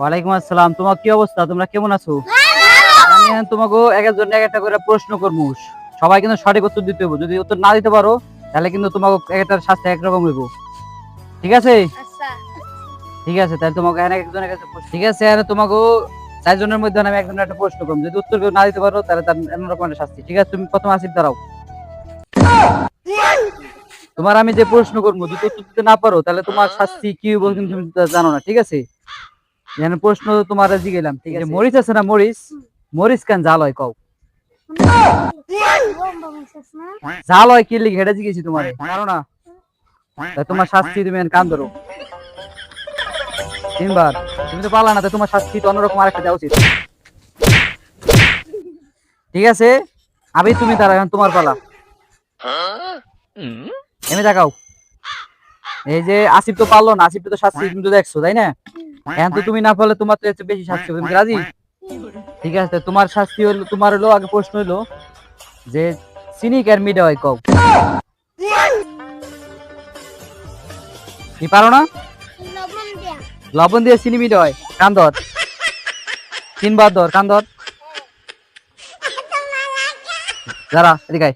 ওয়ালাইকুম আসসালাম। তোমার কি অবস্থা? তোমরা কেমন আছো? আমি এখন তোমাকে এক একজন এক একটা করে প্রশ্ন করব। সবাই কিন্তু সঠিক উত্তর দিতে হবে যদি উত্তর না দিতে পারো তাহলে কিন্তু তোমাকে এক একটা শাস্তি একরকম হইব। ঠিক আছে? আচ্ছা। ঠিক আছে তাহলে তোমাকে এখানে একজন এক একটা প্রশ্ন- ঠিক আছে আর তোমাকে চারজনের মধ্যে আমি একজনের একটা প্রশ্ন করব। যদি উত্তর কেউ না দিতে পারো তাহলে তার অন্যরকম একটা শাস্তি। ঠিক আছে তুমি প্রথম আসিফ দাঁড়াও। তোমার আমি যে প্রশ্ন করব যদি উত্তর দিতে না পারো তাহলে তোমার শাস্তি কি কিন্তু তুমি জানো না। ঠিক আছে? এখানে প্রশ্ন তোমার জিগেলাম ঠিক আছে। মরিচ আছে না মরিচ? মরিচ কেন জাল হয় কও? জাল হয় কি লিখে এটা জিগেছি তোমার। জানো না? তোমার শাস্তি তুমি কান ধরো। তিনবার। তুমি তো পারলা না তোমার শাস্তি তো অন্যরকম আরেকটা দেওয়া উচিত। ঠিক আছে? আমি তুমি তারা এখন তোমার পালা। এমনি দেখাও। এই যে আসিফ তো পারল না আসিফ তো শাস্তি তুমি তো দেখছ তাই না? এখন তুমি না পারলে তোমার তো এর বেশি শাস্তি তুমি রাজি? ঠিক আছে, তোমার শাস্তি হলো তোমার হলো আগে প্রশ্ন হলো যে সিনিক আর মিডা হয় কও? কি পারো না? লবণ দিয়ে চিনি মিডা হয় কান ধর। তিনবার ধর, কান ধর। যারা এদিকে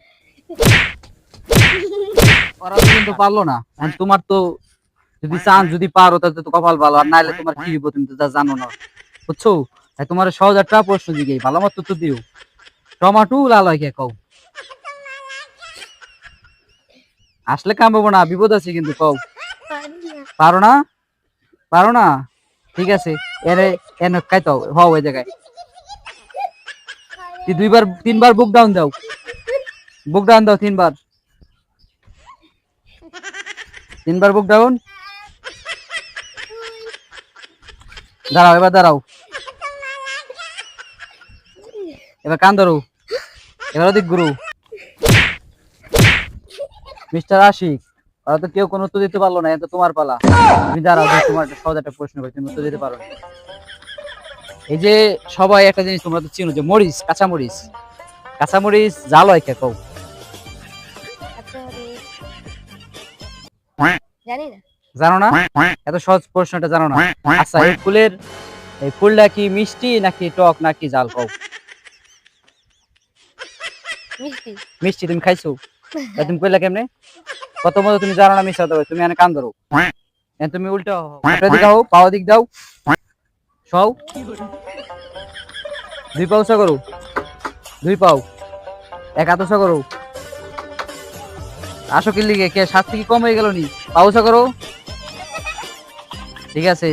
ওরা কিন্তু পারল না তোমার তো যদি চান, যদি পারো, তাহলে তো কপাল ভালো। আর নাইলে তোমার কি হইব তুমি তো তা জানো না। বুঝছ? তাই তোমার সহজ একটা প্রশ্ন দিকে ভালো মতো তো দিও। টমাটো লাল হয় কে কও? আসলে কাম পাবো না, বিপদ আছে কিন্তু কও। পারি না? পারো না? ঠিক আছে এরে এনে খাইতো হও ওই জায়গায়। দুইবার, তিনবার বুক ডাউন দাও। বুক ডাউন দাও তিনবার। তিনবার বুক ডাউন দাঁড়াও এবার দাঁড়াও। এবার কান ধরো। এবার ওদিক গুরু মিস্টার আশিক ওরা তো কেউ কোনো উত্তর দিতে পারল না এটা তোমার পালা। তুমি দাঁড়াও তোমার একটা সহজ একটা প্রশ্ন করি তুমি উত্তর দিতে পারো না। এই যে সবাই একটা জিনিস তোমরা তো চিনো যে মরিচ কাঁচা মরিচ কাঁচা মরিচ জাল হয় কে কও? আচ্ছা জানি না। জানো না? এত সহজ প্রশ্নটা জানো না? আচ্ছা এই ফুলের এই ফুলটা কি মিষ্টি নাকি টক নাকি জাল কও? মিষ্টি। মিষ্টি তুমি খাইছো? তুমি কইলা কেমনে? প্রথমত তুমি জানো না মিশা দেবে তুমি এনে কান ধরো। তুমি উল্টা দিক হও পাও দিক দাও। সও দুই পাও উঁচা করো। দুই পাও। এক উঁচা করো। আসো কি লিগে কে সাত থেকে কম হয়ে গেল নি? পাউসা করো। ঠিক আছে।